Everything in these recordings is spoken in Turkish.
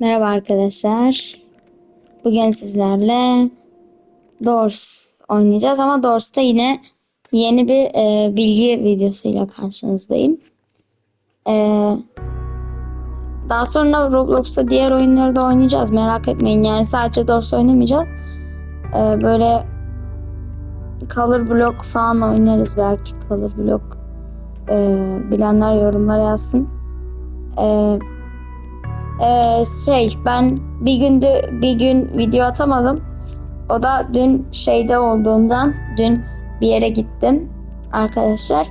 Merhaba arkadaşlar. Bugün sizlerle Doors oynayacağız ama Doors'ta yine yeni bir e, bilgi videosuyla karşınızdayım. E, daha sonra Roblox'ta diğer oyunları da oynayacağız. Merak etmeyin yani sadece Doors oynamayacağız. E, böyle Color Block falan oynarız belki. Color Block e, bilenler yorumlara yazsın. Eee ee, şey ben bir günde bir gün video atamadım. O da dün şeyde olduğundan dün bir yere gittim arkadaşlar.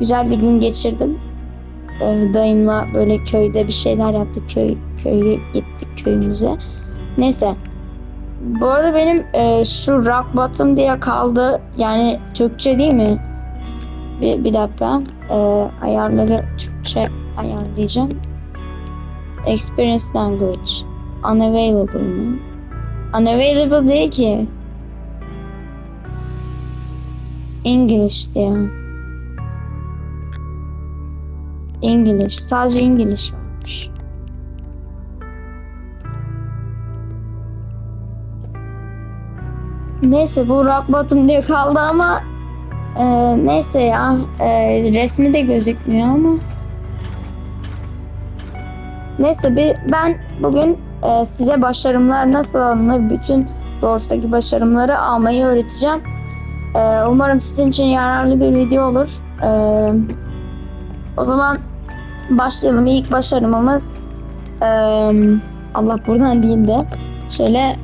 Güzel bir gün geçirdim. Ee, dayımla böyle köyde bir şeyler yaptık. Köy köye gittik köyümüze. Neyse. Bu arada benim e, şu rock bottom diye kaldı. Yani Türkçe değil mi? Bir, bir dakika. E, ayarları Türkçe ayarlayacağım. Experience language. Unavailable mı? Unavailable değil ki. English diyor. English. Sadece English varmış. Neyse bu rock bottom diye kaldı ama e, neyse ya e, resmi de gözükmüyor ama. Neyse bir, ben bugün e, size başarımlar nasıl alınır bütün Doors'taki başarımları almayı öğreteceğim. E, umarım sizin için yararlı bir video olur. E, o zaman başlayalım. İlk başarımımız e, Allah buradan değil de şöyle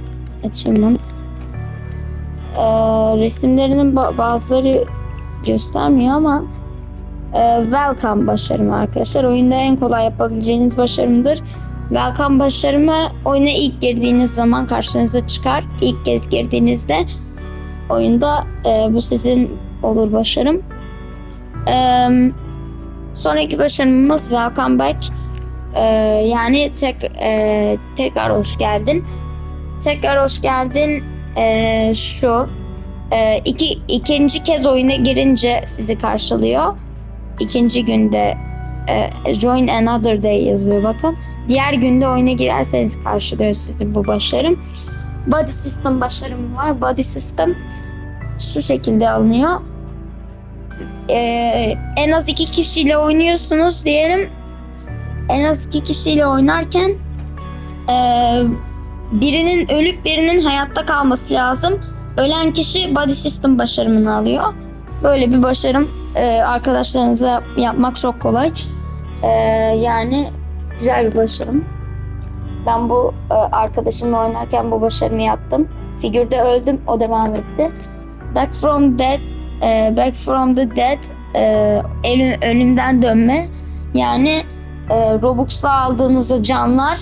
achievements e, resimlerinin ba- bazıları göstermiyor ama ee, welcome başarımı arkadaşlar. Oyunda en kolay yapabileceğiniz başarımdır. Welcome başarımı oyuna ilk girdiğiniz zaman karşınıza çıkar. İlk kez girdiğinizde oyunda e, bu sizin olur başarım. E, sonraki başarımımız welcome back. E, yani tek e, tekrar hoş geldin. Tekrar hoş geldin e, şu. E, iki, ikinci kez oyuna girince sizi karşılıyor ikinci günde e, join another day yazıyor bakın. Diğer günde oyuna girerseniz karşılıyor sizi bu başarım. Body system başarımı var. Body system şu şekilde alınıyor. E, en az iki kişiyle oynuyorsunuz diyelim. En az iki kişiyle oynarken e, birinin ölüp birinin hayatta kalması lazım. Ölen kişi body system başarımını alıyor. Böyle bir başarım e, arkadaşlarınıza yapmak çok kolay. E, yani güzel bir başarım. Ben bu e, arkadaşımla oynarken bu başarımı yaptım. Figürde öldüm, o devam etti. Back from dead, e, back from the dead, e, ölüm, ölümden dönme. Yani e, Robux'la aldığınız o canlar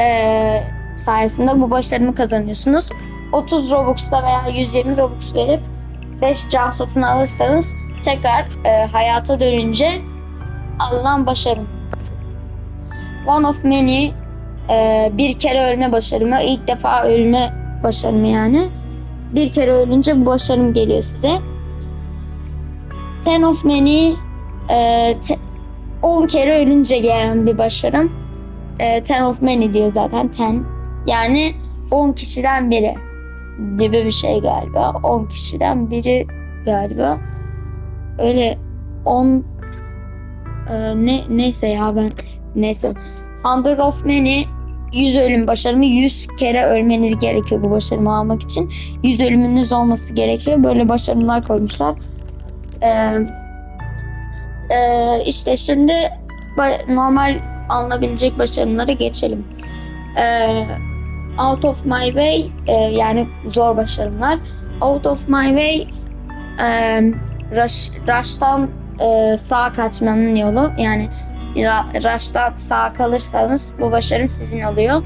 e, sayesinde bu başarımı kazanıyorsunuz. 30 Robux'la veya 120 Robux verip 5 can satın alırsanız tekrar e, hayata dönünce alınan başarım. One of many e, bir kere ölme başarımı, ilk defa ölme başarımı yani. Bir kere ölünce bu başarım geliyor size. Ten of many e, te, 10 kere ölünce gelen bir başarım. E, ten of many diyor zaten ten. Yani 10 kişiden biri gibi bir şey galiba. 10 kişiden biri galiba. Öyle 10 e, ne neyse ya ben neyse. Hundred of many 100 ölüm başarımı 100 kere ölmeniz gerekiyor bu başarımı almak için. 100 ölümünüz olması gerekiyor. Böyle başarımlar koymuşlar. Ee, e, işte şimdi normal alınabilecek başarımlara geçelim. Ee, out of my way e, yani zor başarımlar. Out of my way e, rush, rush'tan e, sağa kaçmanın yolu. Yani rush'tan sağa kalırsanız bu başarım sizin oluyor.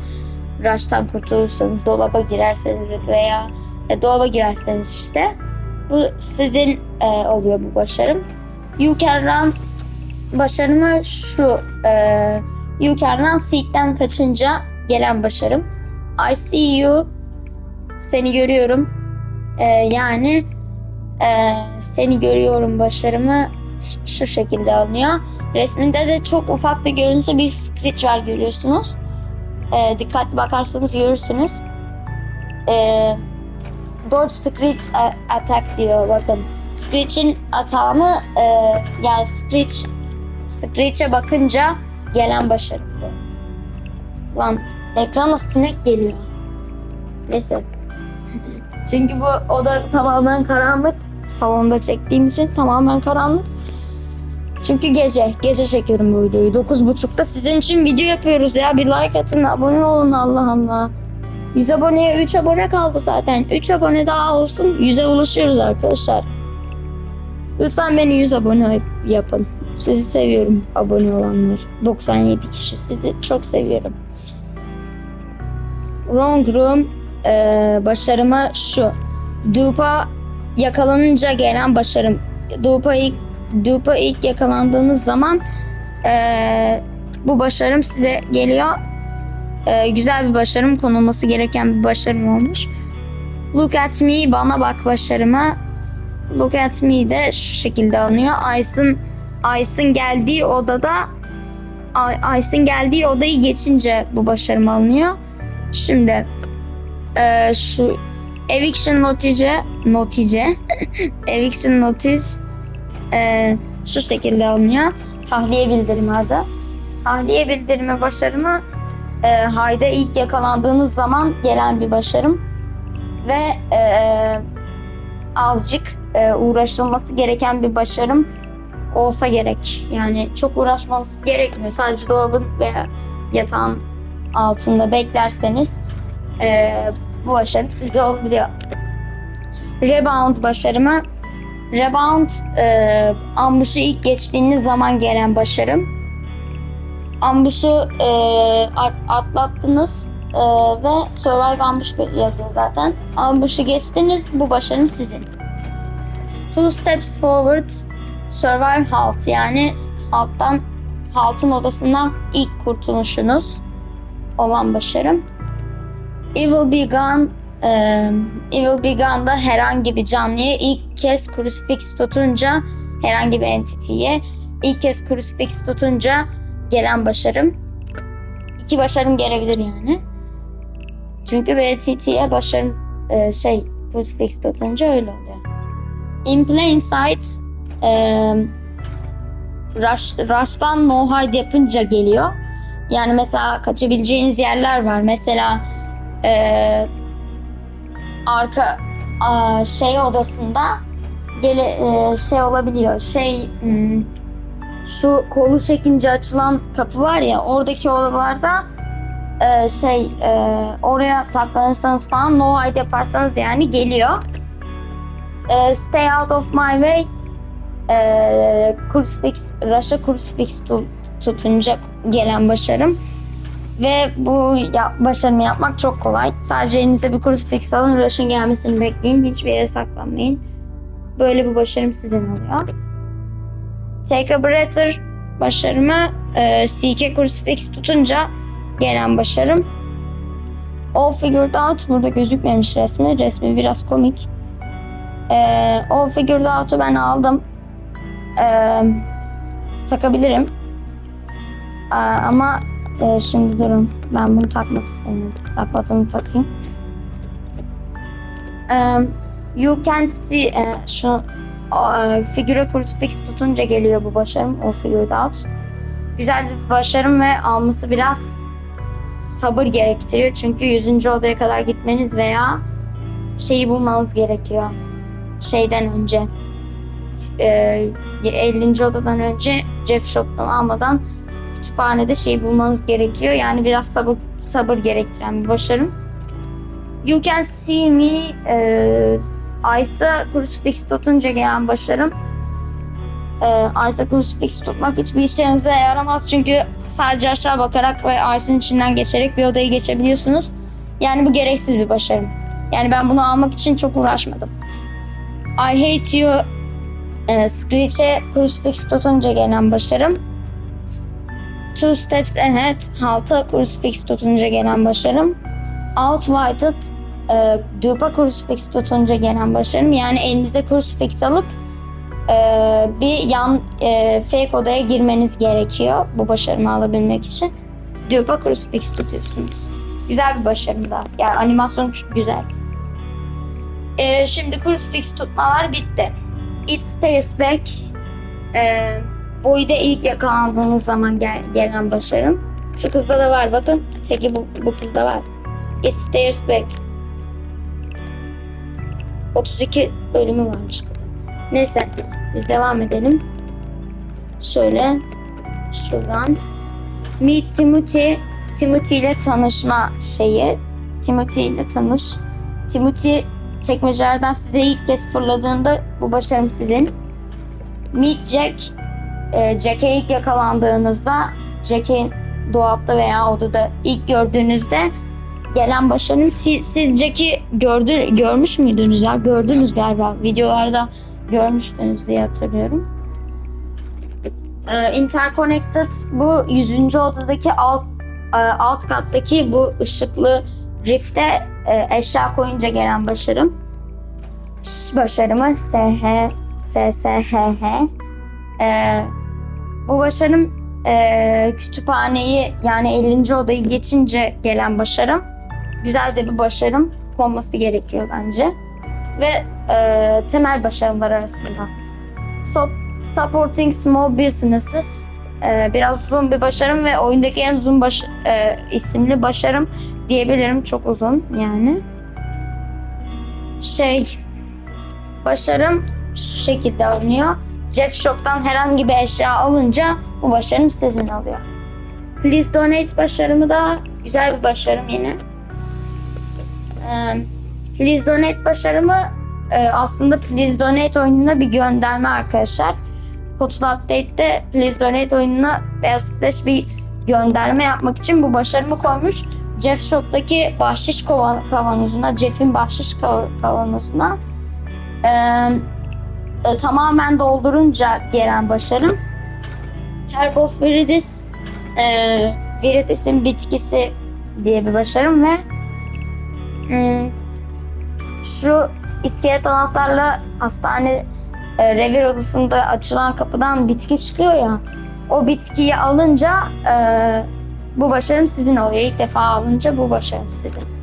Rush'tan kurtulursanız dolaba girerseniz veya e, dolaba girerseniz işte bu sizin e, oluyor bu başarım. You can run başarımı şu e, You can run seek'ten kaçınca gelen başarım. I see you seni görüyorum. Ee, yani e, seni görüyorum başarımı şu şekilde alınıyor. Resminde de çok ufak bir görünse bir scratch var görüyorsunuz. e, dikkatli bakarsanız görürsünüz. E, Dodge Screech Attack diyor bakın. Screech'in atağını e, yani Screech Screech'e bakınca gelen başarı. Lan ekrana sinek geliyor. Neyse. Çünkü bu oda tamamen karanlık. Salonda çektiğim için tamamen karanlık. Çünkü gece, gece çekiyorum bu videoyu. 9.30'da sizin için video yapıyoruz ya. Bir like atın, abone olun Allah Allah. 100 aboneye 3 abone kaldı zaten. 3 abone daha olsun 100'e ulaşıyoruz arkadaşlar. Lütfen beni 100 abone yapın. Sizi seviyorum abone olanlar. 97 kişi sizi çok seviyorum. Wrong Room e, başarımı şu. Dupa yakalanınca gelen başarım. Dupa ilk, Dupa ilk yakalandığınız zaman e, bu başarım size geliyor. E, güzel bir başarım konulması gereken bir başarım olmuş. Look at me bana bak başarıma. Look at me de şu şekilde alınıyor. Ice'ın Ice'ın geldiği odada Ice'ın geldiği odayı geçince bu başarım alınıyor. Şimdi eee, şu eviction notice notice eviction notice eee, şu şekilde alınıyor. Tahliye bildirimi adı. Tahliye bildirimi başarımı eee hayda ilk yakalandığınız zaman gelen bir başarım ve eee, azıcık eee, uğraşılması gereken bir başarım olsa gerek. Yani çok uğraşmanız gerekmiyor. Sadece dolabın veya yatağın altında beklerseniz eee, bu başarım size olabiliyor. Rebound başarımı Rebound eee ambuşu ilk geçtiğiniz zaman gelen başarım. Ambuşu at- atlattınız eee, ve Survive Ambush yazıyor zaten. Ambuşu geçtiniz bu başarım sizin. Two steps forward Survive Halt yani halttan haltın odasından ilk kurtuluşunuz olan başarım. Evil Be Gone e, Evil Be Gone'da herhangi bir canlıya ilk kez crucifix tutunca herhangi bir entity'ye ilk kez crucifix tutunca gelen başarım. İki başarım gelebilir yani. Çünkü bir entity'ye başarım e, şey crucifix tutunca öyle oluyor. In plain sight e, rush, rush'tan no hide yapınca geliyor. Yani mesela kaçabileceğiniz yerler var. Mesela e, arka a, şey odasında gele, e, şey olabiliyor. Şey hmm, şu kolu çekince açılan kapı var ya oradaki odalarda e, şey e, oraya saklanırsanız falan no hide yaparsanız yani geliyor. E, stay out of my way e, crucifix, Russia crucifix tu- tutunca gelen başarım. Ve bu ya, başarımı yapmak çok kolay. Sadece elinizde bir crucifix alın, Rush'ın gelmesini bekleyin. Hiçbir yere saklanmayın. Böyle bir başarım sizin oluyor. Take a breather başarımı e, CK crucifix tutunca gelen başarım. All figured out burada gözükmemiş resmi. Resmi biraz komik. E, all figured out'u ben aldım. E, takabilirim. E, ama e, şimdi durun. Ben bunu takmak istemiyorum. Takmadan takayım. E, you can see e, şu e, figüre crucifix tutunca geliyor bu başarım. O figured out. Güzel bir başarım ve alması biraz sabır gerektiriyor. Çünkü 100. odaya kadar gitmeniz veya şeyi bulmanız gerekiyor. Şeyden önce. E, 50. odadan önce Jeff Shop'tan almadan kütüphanede şey bulmanız gerekiyor. Yani biraz sabır sabır gerektiren bir başarım. You can see me e, Ice'a crucifix tutunca gelen başarım. E, Ice'a crucifix tutmak hiçbir işlerinize yaramaz çünkü sadece aşağı bakarak ve Ice'ın içinden geçerek bir odayı geçebiliyorsunuz. Yani bu gereksiz bir başarım. Yani ben bunu almak için çok uğraşmadım. I hate you e, Screech'e crucifix tutunca gelen başarım. Two steps ahead, halta crucifix tutunca gelen başarım. Outweighted, e, dupa crucifix tutunca gelen başarım. Yani elinize crucifix alıp e, bir yan e, fake odaya girmeniz gerekiyor bu başarımı alabilmek için. Dupa crucifix tutuyorsunuz. Güzel bir başarım da. Yani animasyon çok güzel. Ee, şimdi crucifix tutmalar bitti. It stares back. Ee, Void'e ilk yakalandığınız zaman gel- gelen başarım. Şu kızda da var bakın. Teki bu, bu kızda var. It stares back. 32 bölümü varmış kızın. Neyse biz devam edelim. Şöyle şuradan. Meet Timothy. Timothy ile tanışma şeyi. Timothy ile tanış. Timothy çekmecelerden size ilk kez fırladığında bu başarım sizin. Meet Jack. E, Jack'e ilk yakalandığınızda Jack'i dolapta veya odada ilk gördüğünüzde gelen başarım siz, siz Jack'i gördü, görmüş müydünüz ya? Gördünüz galiba. Videolarda görmüştünüz diye hatırlıyorum. Ee, Interconnected bu 100. odadaki alt e, alt kattaki bu ışıklı rifte e, eşya koyunca gelen başarım. Başarımı SH SSHH. Ee, bu başarım e, kütüphaneyi yani 50. odayı geçince gelen başarım. Güzel de bir başarım konması gerekiyor bence. Ve e, temel başarımlar arasında. So, supporting small businesses e, biraz uzun bir başarım ve oyundaki en uzun baş, e, isimli başarım diyebilirim. Çok uzun yani. Şey başarım şu şekilde alınıyor. Cep Shop'tan herhangi bir eşya alınca bu başarım sizin oluyor. Please Donate başarımı da güzel bir başarım yine. Please Donate başarımı aslında Please Donate oyununa bir gönderme arkadaşlar. Total Update'de Please Donate oyununa Beyaz Splash bir gönderme yapmak için bu başarımı koymuş. Jeff Shop'taki bahşiş kavanozuna, Jeff'in bahşiş kav- kavanozuna e, tamamen doldurunca gelen başarım. Herb of Viridis e, Viridis'in bitkisi diye bir başarım ve hmm, şu iskelet anahtarla hastane e, revir odasında açılan kapıdan bitki çıkıyor ya o bitkiyi alınca e, bu başarım sizin oluyor. İlk defa alınca bu başarım sizin.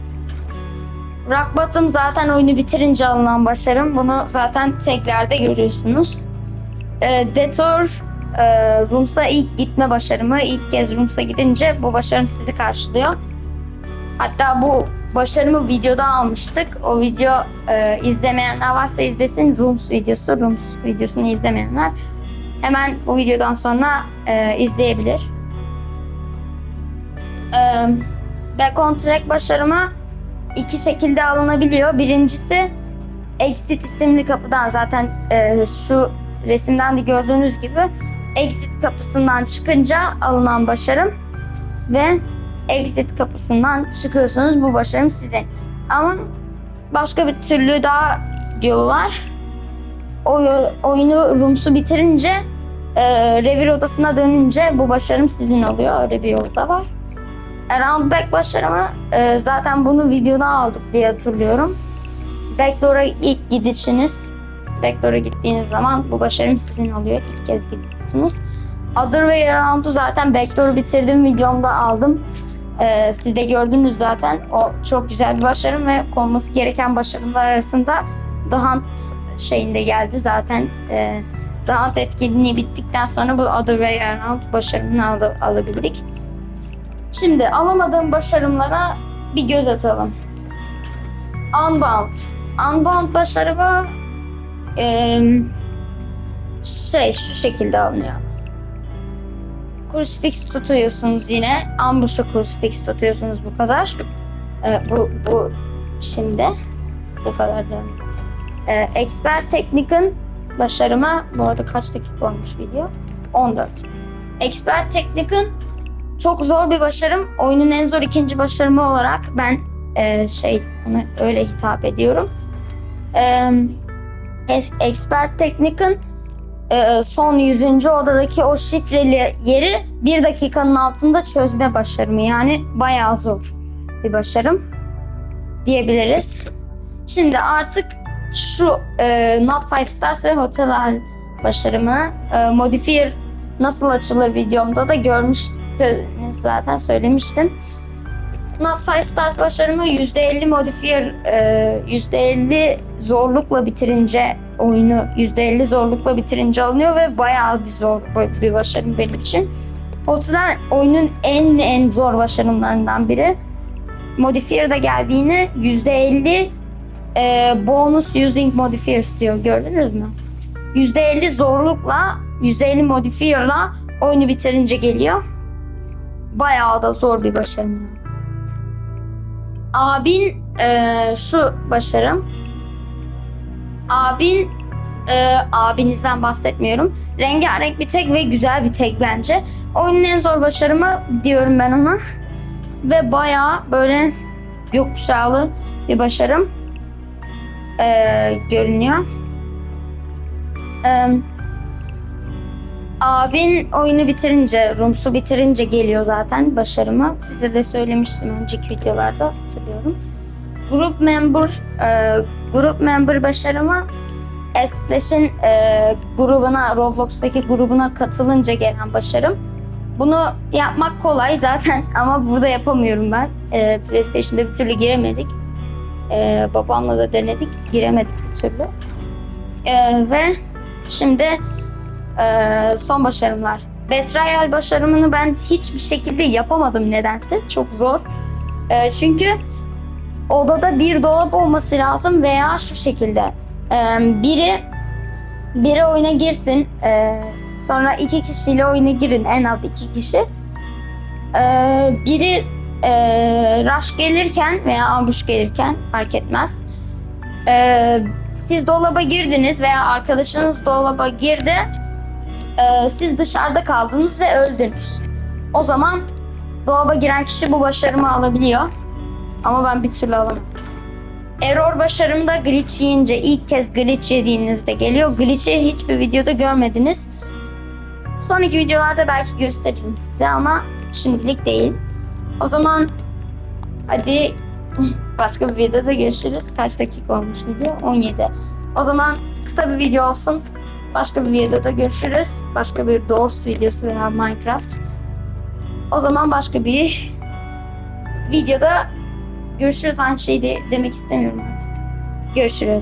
Rock Bottom zaten oyunu bitirince alınan başarım. Bunu zaten teklerde görüyorsunuz. E, Detour e, Rums'a ilk gitme başarımı. İlk kez Rums'a gidince bu başarım sizi karşılıyor. Hatta bu başarımı videoda almıştık. O video e, izlemeyenler varsa izlesin. Rooms videosu, Rooms videosunu izlemeyenler hemen bu videodan sonra e, izleyebilir. E, back on track başarıma iki şekilde alınabiliyor. Birincisi Exit isimli kapıdan zaten e, şu resimden de gördüğünüz gibi Exit kapısından çıkınca alınan başarım ve Exit kapısından çıkıyorsunuz. Bu başarım sizin. Ama başka bir türlü daha yolu var. Oyu, oyunu Rums'u bitirince e, revir odasına dönünce bu başarım sizin oluyor. Öyle bir yolu da var. Around Back başarımı e, zaten bunu videoda aldık diye hatırlıyorum. Backdoor'a ilk gidişiniz. Backdoor'a gittiğiniz zaman bu başarım sizin oluyor. İlk kez gidiyorsunuz. Other Way Around'u zaten Backdoor'u bitirdim videomda aldım. Ee, siz de gördünüz zaten. O çok güzel bir başarım ve konması gereken başarımlar arasında The Hunt şeyinde geldi zaten. Ee, The Hunt etkinliği bittikten sonra bu Other Way Around başarımını al- alabildik. Şimdi alamadığım başarımlara bir göz atalım. Unbound. Unbound başarımı eee, şey şu şekilde alınıyor. Crucifix tutuyorsunuz yine. Ambush'u crucifix tutuyorsunuz bu kadar. Ee, bu bu şimdi bu kadar da. Ee, Expert Technique'ın başarıma bu arada kaç dakika olmuş video? 14. Expert Technique'ın çok zor bir başarım. Oyunun en zor ikinci başarımı olarak ben e, şey ona öyle hitap ediyorum. Es- Expert Technique'ın e, son 100. odadaki o şifreli yeri bir dakikanın altında çözme başarımı. Yani bayağı zor bir başarım diyebiliriz. Şimdi artık şu e, Not 5 Stars ve Hotel başarımı e, modifier nasıl açılır videomda da görmüştünüz zaten söylemiştim. Not 5 Stars başarımı %50 modifier, e, %50 zorlukla bitirince oyunu %50 zorlukla bitirince alınıyor ve bayağı bir zor bir başarım benim için. O yüzden oyunun en en zor başarımlarından biri. Modifier'da geldiğini %50 e, bonus using modifiers diyor. Gördünüz mü? %50 zorlukla, %50 modifier'la oyunu bitirince geliyor. Bayağı da zor bir başarım. Abin e, şu başarım. Abin e, abinizden bahsetmiyorum. Rengarenk bir tek ve güzel bir tek bence. Oyunun en zor başarımı diyorum ben ona. Ve bayağı böyle yokuşağlı bir başarım e, görünüyor. E, abin oyunu bitirince, Rums'u bitirince geliyor zaten başarımı. Size de söylemiştim önceki videolarda hatırlıyorum. Group member, e, group member başarımı Splash'in e, grubuna, Roblox'taki grubuna katılınca gelen başarım. Bunu yapmak kolay zaten ama burada yapamıyorum ben. E, PlayStation'da bir türlü giremedik. E, babamla da denedik, giremedik bir türlü. E, ve şimdi e, son başarımlar. Betrayal başarımını ben hiçbir şekilde yapamadım nedense. Çok zor. E, çünkü odada bir dolap olması lazım veya şu şekilde. E, biri biri oyuna girsin. e, sonra iki kişiyle oyuna girin. En az iki kişi. E, biri e, rush gelirken veya ambush gelirken fark etmez. E, siz dolaba girdiniz veya arkadaşınız dolaba girdi. E, siz dışarıda kaldınız ve öldünüz. O zaman dolaba giren kişi bu başarımı alabiliyor. Ama ben bir türlü alamadım. Error başarımda glitch yiyince ilk kez glitch yediğinizde geliyor. Glitch'i hiçbir videoda görmediniz. Sonraki videolarda belki gösteririm size ama şimdilik değil. O zaman hadi başka bir videoda görüşürüz. Kaç dakika olmuş video? 17. O zaman kısa bir video olsun. Başka bir videoda görüşürüz. Başka bir Doors videosu veya Minecraft. O zaman başka bir videoda görüşürüz. Aynı şeyi de demek istemiyorum artık. Görüşürüz.